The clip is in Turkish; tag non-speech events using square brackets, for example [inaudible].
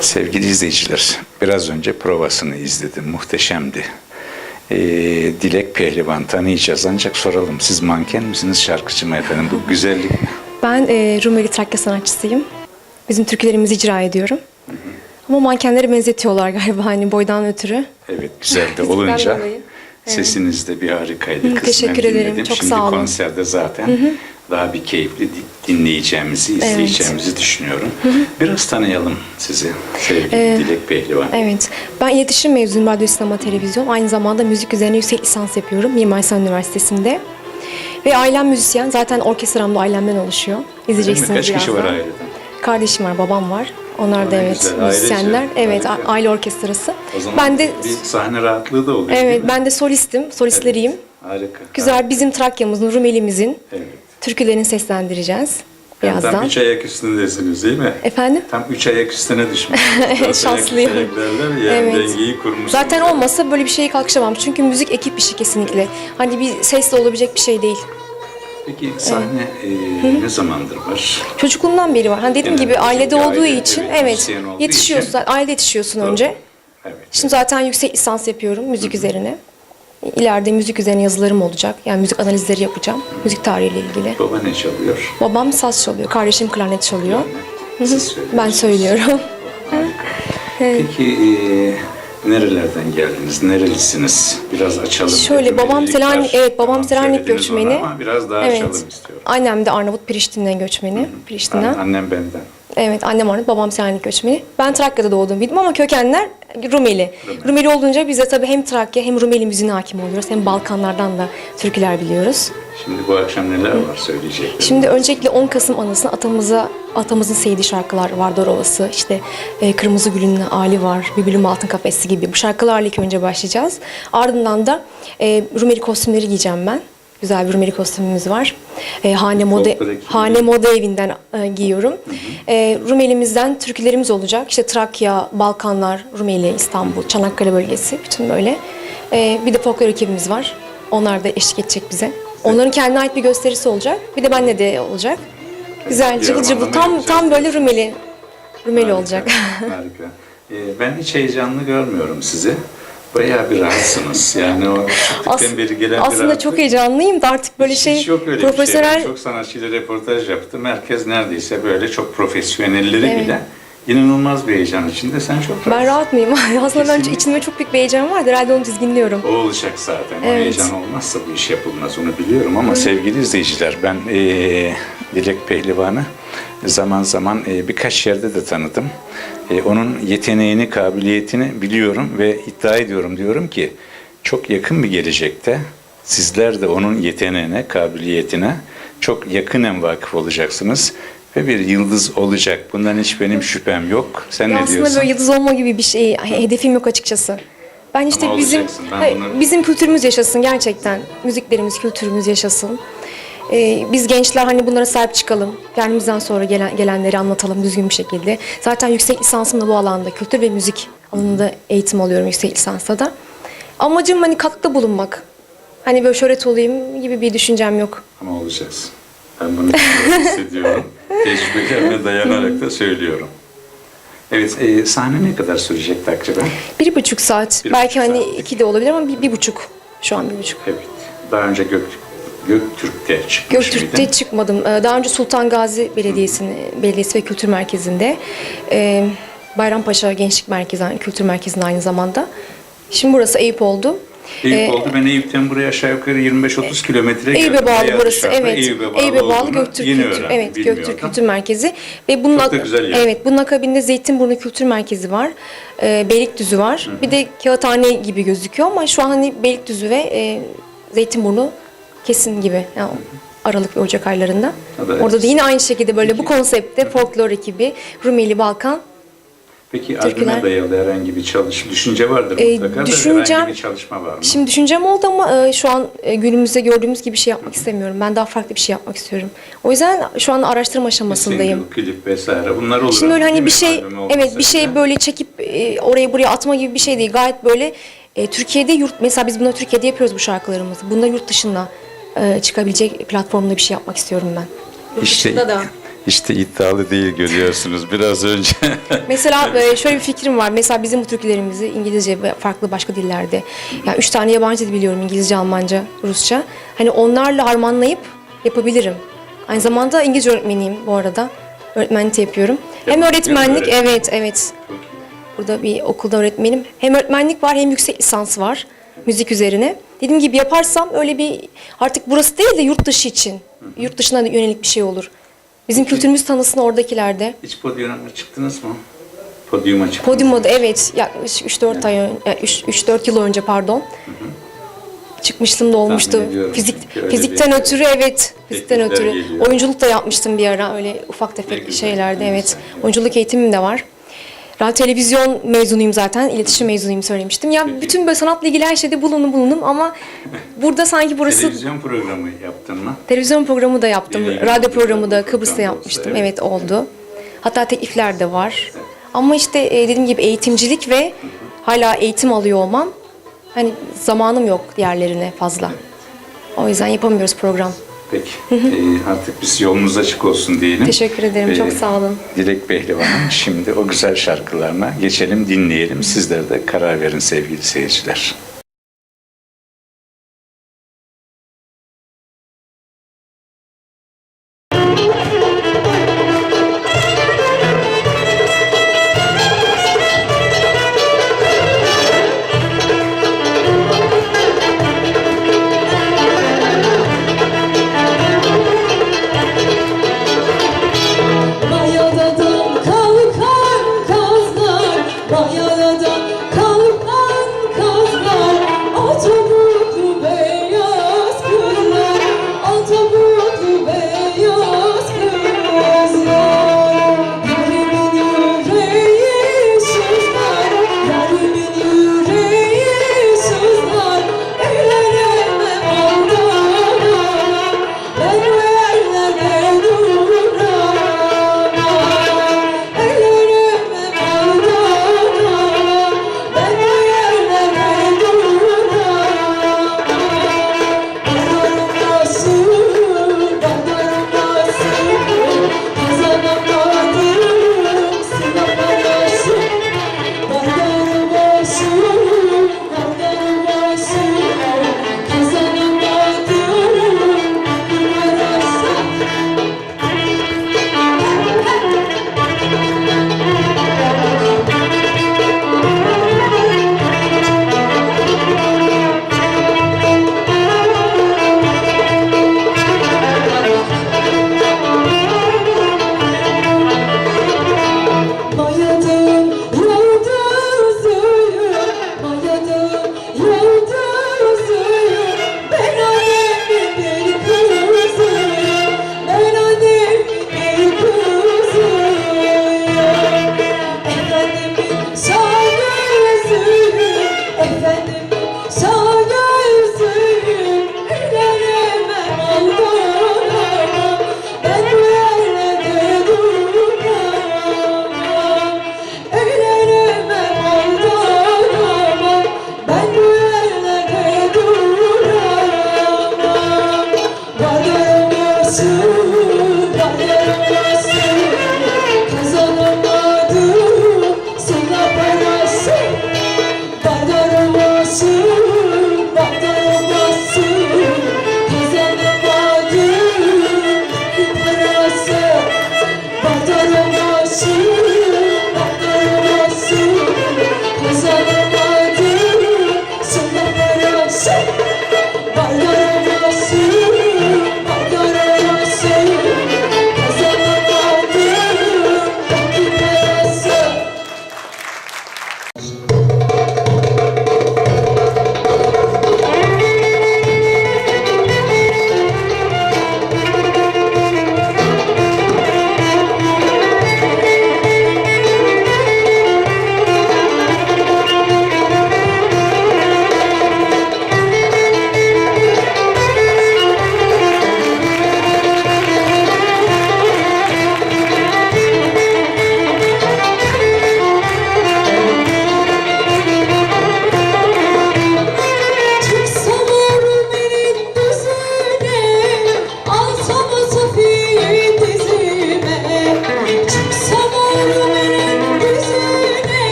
Sevgili izleyiciler, biraz önce provasını izledim. Muhteşemdi. Ee, Dilek Pehlivan tanıyacağız ancak soralım. Siz manken misiniz, şarkıcı mı efendim? Bu güzellik? Ben e, Rumeli Trakya sanatçısıyım. Bizim türkülerimizi icra ediyorum. Ama mankenlere benzetiyorlar [laughs] galiba hani boydan ötürü. Evet, güzel de [laughs] olunca dolayı. sesiniz de bir harikaydı. Hı, kısmen teşekkür ederim. dinledim. Çok Şimdi sağ olun. konserde zaten daha bir keyifli di- dinleyeceğimizi, izleyeceğimizi düşünüyorum. Biraz tanıyalım sizi sevgili Ee, Dilek Pehlivan. Evet. Ben iletişim mezunuyum radyo, sinema, televizyon. Aynı zamanda müzik üzerine yüksek lisans yapıyorum Mimar Sinan Üniversitesi'nde. Ve ailem müzisyen. Zaten orkestram da ailemden oluşuyor. İzleyeceksiniz Kaç kişi birazdan. var aileden? Kardeşim var, babam var. Onlar da evet güzel, ailece. müzisyenler. Evet, a- Harika. aile orkestrası. O zaman Ben de bir sahne rahatlığı da oluyor evet, ben de solistim, solistleriyim. Harika. Güzel bizim Trakya'mızın, Rumeli'mizin Evet. Türkülerini seslendireceğiz Yani birazdan. Tam üç ayak üstündesiniz değil mi? Efendim? Tam üç ayak üstüne düşmüşsünüz. [laughs] Şanslıyım. ayak derler ya, Evet. dengeyi kurmuşsunuz. Zaten olmasa böyle bir şeye kalkışamam. Çünkü müzik ekip işi kesinlikle. Hani bir sesle olabilecek bir şey değil. Peki sahne e, ne zamandır var? Çocukluğumdan beri var. Hani dediğim Genelde gibi ailede olduğu aile, için evet, evet, olduğu yetişiyorsun. için. Aile yetişiyorsun önce. Evet. Şimdi zaten yüksek lisans yapıyorum müzik üzerine. İleride müzik üzerine yazılarım olacak. Yani müzik analizleri yapacağım. Müzik tarihiyle ilgili. Baba ne çalıyor? Babam saz çalıyor. Kardeşim klarnet çalıyor. Siz. Ben söylüyorum. Peki e, nerelerden geldiniz? Nerelisiniz? Biraz açalım. Şöyle dedim. babam Selanik, evet babam Tamam, Selanik göçmeni. Ama biraz daha Evet. açalım istiyorum. Annem de Arnavut Priştine'den göçmeni. Priştine'den. Annem benden. Evet annem Arnavut, babam Selanik göçmeni. Ben Trakya'da doğdum bildim ama kökenler Rumeli. Rumeli, olunca biz de tabii hem Trakya hem Rumeli müziğine hakim oluyoruz. Hem Balkanlardan da türküler biliyoruz. Şimdi bu akşam neler var söyleyeceklerim? Şimdi öncelikle 10 Kasım anısına atamıza atamızın sevdiği şarkılar var Dorovası. İşte e, Kırmızı Gül'ün Ali var, Bülbül'ün Altın Kafesi gibi bu şarkılarla ilk önce başlayacağız. Ardından da e, Rumeli kostümleri giyeceğim ben. Güzel bir Rumeli kostümümüz var. E, hane moda hane moda evinden e, giyiyorum. E, Rumeli'mizden türkülerimiz olacak. İşte Trakya, Balkanlar, Rumeli, İstanbul, Çanakkale bölgesi bütün böyle. E, bir de folklor ekibimiz var. Onlar da eşlik edecek bize. Onların kendine ait bir gösterisi olacak. Bir de bende de olacak. Güzel, cıvıl cıvıl. Tam tam böyle Rumeli. Rumeli Harika, olacak. [laughs] Harika. Ee, ben hiç heyecanlı görmüyorum sizi. Bayağı bir rahatsınız. Yani o küçüklükten As- beri gelen bir aslında rahatlık. çok heyecanlıyım da artık böyle Hiç- şey hiç yok öyle profesyonel bir şey. Ben çok sanatçıyla röportaj yaptım. Herkes neredeyse böyle çok profesyonelleri Evet. bile inanılmaz bir heyecan içinde. Sen çok ben rahatsın. rahat mıyım? [laughs] Aslında ben Kesinlikle. içimde çok büyük bir heyecan vardı. Herhalde onu dizginliyorum. O olacak zaten. O Evet. heyecan olmazsa bu iş yapılmaz. Onu biliyorum ama sevgili izleyiciler ben eee Dilek Pehlivan'ı zaman zaman eee, birkaç yerde de tanıdım. Eee, onun yeteneğini, kabiliyetini biliyorum ve iddia ediyorum diyorum ki çok yakın bir gelecekte sizler de onun yeteneğine, kabiliyetine çok yakinen vakıf olacaksınız ve bir yıldız olacak. Bundan hiç benim şüphem yok. Sen Ya ne aslında diyorsun? böyle yıldız olma gibi bir şey hedefim yok açıkçası. Ben işte Ama bizim. Ben hayır, bunu- bizim kültürümüz yaşasın gerçekten. Müziklerimiz, kültürümüz yaşasın. Ee, biz gençler hani bunlara sahip çıkalım. Kendimizden sonra gelen, gelenleri anlatalım düzgün bir şekilde. Zaten yüksek lisansım da bu alanda. Kültür ve müzik alanında eğitim alıyorum yüksek lisansta da. Amacım hani katkıda bulunmak. Hani böyle şöhret olayım gibi bir düşüncem yok. Ama olacaksın. Ben bunu [laughs] hissediyorum. Tecrübelerime [laughs] dayanarak da söylüyorum. Evet, e, sahne ne kadar sürecek takriben? Bir buçuk saat. Bir belki buçuk hani saatlik. iki de olabilir ama bir, bir buçuk. Şu an bir buçuk. Evet. Daha önce Gök, Göktürk'te çıkmış Göktürk'te mıydın? çıkmadım. Ee, Daha önce Sultan Gazi Belediyesi'nin Belediyesi ve Kültür Merkezi'nde e, Bayrampaşa Gençlik Merkezi, yani Kültür Merkezi'nde aynı zamanda. Şimdi burası Eyüp oldu. Eyüp Ee, oldu. Ben Eyüp'ten buraya aşağı yukarı 25-30 kilometre Eyüp'e geldim. bağlı Veya burası. Evet. Eyüp'e bağlı, Eyüp'e bağlı Göktürk Kültür. öğrendim, Evet, Göktürk. Kültür Merkezi ve bunun Çok da güzel yer. Evet, bunun akabinde Zeytinburnu Kültür Merkezi var. E, Beylikdüzü var. Bir de Kağıthane gibi gözüküyor ama şu an hani Beylikdüzü ve e, Zeytinburnu kesin gibi. Yani Aralık ve Ocak aylarında. Da Orada da evet. yine aynı şekilde böyle bu konseptte folklor ekibi, Rumeli Balkan Peki Türküler. albüme dayalı herhangi bir çalışma, düşünce vardır Ee, mutlaka da düşüncem- herhangi bir çalışma var mı? Şimdi düşüncem oldu ama e, şu an e, günümüzde gördüğümüz gibi bir şey yapmak istemiyorum. Ben daha farklı bir şey yapmak istiyorum. O yüzden şu an araştırma aşamasındayım. Single, klip vesaire bunlar olur. Şimdi öyle hani bir şey evet bir şey böyle çekip e, oraya buraya atma gibi bir şey değil. Gayet böyle e, Türkiye'de yurt mesela biz bunu Türkiye'de yapıyoruz bu şarkılarımızı. Bunda yurt dışına e, çıkabilecek platformda bir şey yapmak istiyorum ben. Yurt İşte dışında da. Hiç de iddialı değil görüyorsunuz biraz önce. [laughs] Mesela e, şöyle bir fikrim var. Mesela bizim bu türkülerimizi İngilizce ve farklı başka dillerde. Yani üç tane yabancı dil biliyorum. İngilizce, Almanca, Rusça. Hani onlarla harmanlayıp yapabilirim. Aynı zamanda İngilizce öğretmeniyim bu arada. Öğretmenlik yapıyorum. Hem öğretmenlik, öğretmen? evet, evet. Burada bir okulda öğretmenim. Hem öğretmenlik var hem yüksek lisans var müzik üzerine. Dediğim gibi yaparsam öyle bir artık burası değil de yurt dışı için. Yurt dışına yönelik bir şey olur. Bizim kültürümüz tanısın oradakilerde. Hiç podyuma çıktınız mı? Podyuma çıktınız Podyumda da evet yaklaşık 3-4 ay ön- e, 3-4 yıl önce pardon. Çıkmıştım da olmuştu. Ediyorum Fizik çünkü öyle fizikten bir- ötürü evet. Fizikten teklifler ötürü. geliyor. Oyunculuk da yapmıştım bir ara öyle ufak Ne tefek güzel, şeylerde ne evet. güzel. Oyunculuk eğitimim de var. Radyo televizyon mezunuyum zaten. iletişim mezunuyum söylemiştim. Ya Peki. bütün böyle sanatla ilgili her şeyde bulundum bulundum ama [laughs] burada sanki burası Televizyon programı yaptın mı? Televizyon programı da yaptım. Yine Radyo programı da Kıbrıs'ta yapmıştım. olsa, Evet. oldu. Hatta teklifler de var. Ama işte e, dediğim gibi eğitimcilik ve hala eğitim alıyor olmam. Hani zamanım yok diğerlerine fazla. O yüzden yapamıyoruz program. Peki. Ee, artık biz yolunuz açık olsun diyelim. Teşekkür ederim. Çok sağ olun. Dilek Behlivan'ın şimdi o güzel şarkılarına geçelim, dinleyelim. Sizler de karar verin sevgili seyirciler. 보여